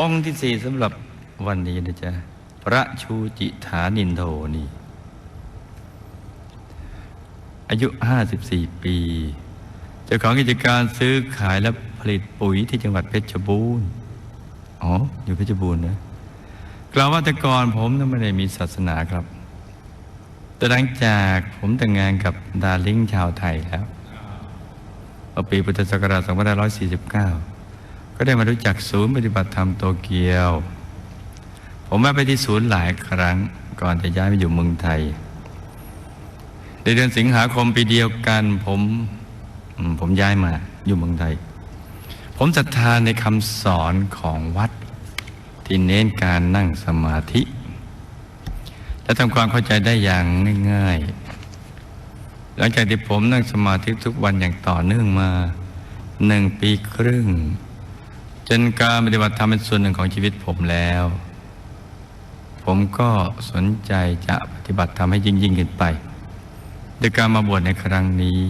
องค์ที่สี่สำหรับวันนี้นะจ๊ะพระชูจิฐานินโทนี่ อายุ54ปี เจ้าของกิจการซื้อขายและผลิตปุ๋ยที่จังหวัดเพชรบูรณ์อ๋อ อยู่เพชรบูรณ์นะกล่าวว่าแต่ก่อนผมนั้นไม่ได้มีศาสนาครับ แต่หลังจากผมแต่งงานกับดาริ่งชาวไทยแล้วปีพุทธศักราช2549 ก็ได้มารู้จักศูนย์ปฏิบัติธรรมโตเกียว ผมแวะไปที่ศูนย์หลายครั้งก่อนจะย้ายมาอยู่เมืองไทย ในเดือนสิงหาคมปีเดียวกันผมผมย้ายมาอยู่เมืองไทย ผมศรัทธาในคำสอนของวัด ที่เน้นการนั่งสมาธิ และทำความเข้าใจได้อย่างง่ายๆ หลังจากที่ผมนั่งสมาธิทุกวันอย่างต่อเนื่องมาหนึ่งปีครึ่ง จนการปฏิบัติธรรมเป็นส่วนหนึ่งของชีวิตผมแล้ว ผมก็สนใจจะปฏิบัติธรรมให้ยิ่งยิ่งขึ้นไปโดยการมาบวชในครั้งนี้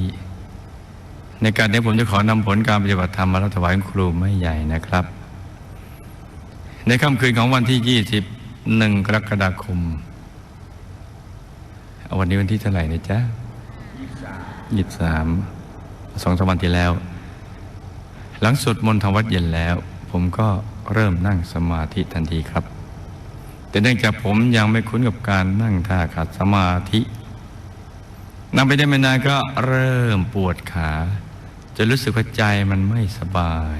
ในการนี้ผมจะขอนำผลการปฏิบัติธรรมมาถวายครูไม่ใหญ่นะครับ ในค่ำคืนของวันที่ 21 กรกฎาคมเอาวันนี้วันที่เท่าไหร่นะจ๊ะยี่สามสองสามวันที่แล้ว หลังสวดมนต์ทำวัดเย็นแล้ว ผมก็เริ่มนั่งสมาธิทันทีครับ แต่เนื่องจากผมยังไม่คุ้นกับการนั่งท่าขัดสมาธินั่งไปได้ไม่นานก็เริ่มปวดขาจนรู้สึกว่าใจมันไม่สบาย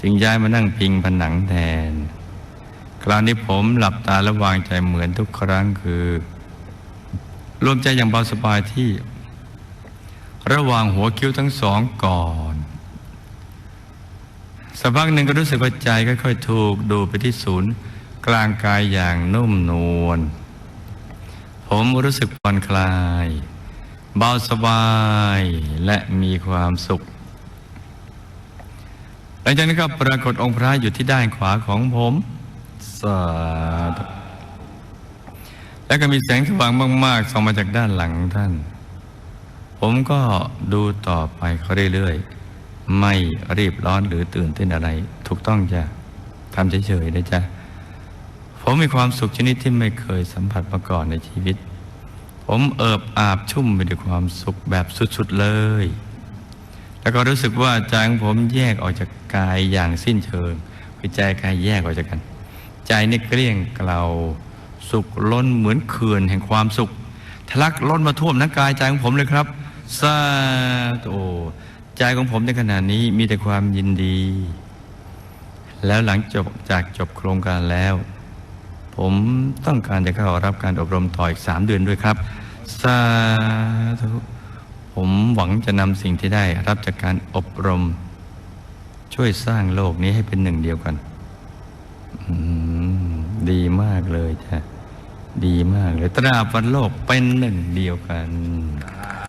จึงย้ายมานั่งพิงผนังแทน คราวนี้ผมหลับตาและวางใจเหมือนทุกครั้งคือรวมใจอย่างเบาสบายที่ ระหว่างหัวคิ้วทั้งสองก่อน สักพักหนึ่งก็รู้สึกว่าใจค่อยๆถูกดูไปที่ศูนย์กลางกายอย่างนุ่มนวล ผมรู้สึกผ่อนคลาย เบาสบายและมีความสุข หลังจากนั้นก็ปรากฏองค์พระอยู่ที่ด้านขวาของผมสาธุแล้วก็มีแสงสว่างมากๆส่องมาจากด้านหลังท่าน ผมก็ดูต่อไปเขาเรื่อยๆ ไม่รีบร้อนหรือตื่นเต้นอะไร ถูกต้องจ้ะทำเฉยๆนะจ๊ะผมมีความสุขชนิดที่ไม่เคยสัมผัสมาก่อนในชีวิต ผมเอิบอาบชุ่มไปด้วยความสุขแบบสุดๆเลย แล้วก็รู้สึกว่าใจของผมแยกออกจากกายอย่างสิ้นเชิงคือใจกายแยกออกจากกัน ใจนี่เกลี้ยงเกลาสุขล้นเหมือนเขื่อนแห่งความสุขทะลักล้นมาท่วมทั้งกายใจของผมเลยครับซาโอ ใจของผมในขณะนี้มีแต่ความยินดี แล้วหลังจบจากจบโครงการแล้ว ผมต้องการจะเข้ารับการอบรมต่ออีกสามเดือนด้วยครับสาธุผมหวังจะนำสิ่งที่ได้รับจากการอบรม ช่วยสร้างโลกนี้ให้เป็นหนึ่งเดียวกันดีมากเลยจ้ะดีมากเลยตราบวันโลกเป็นหนึ่งเดียวกัน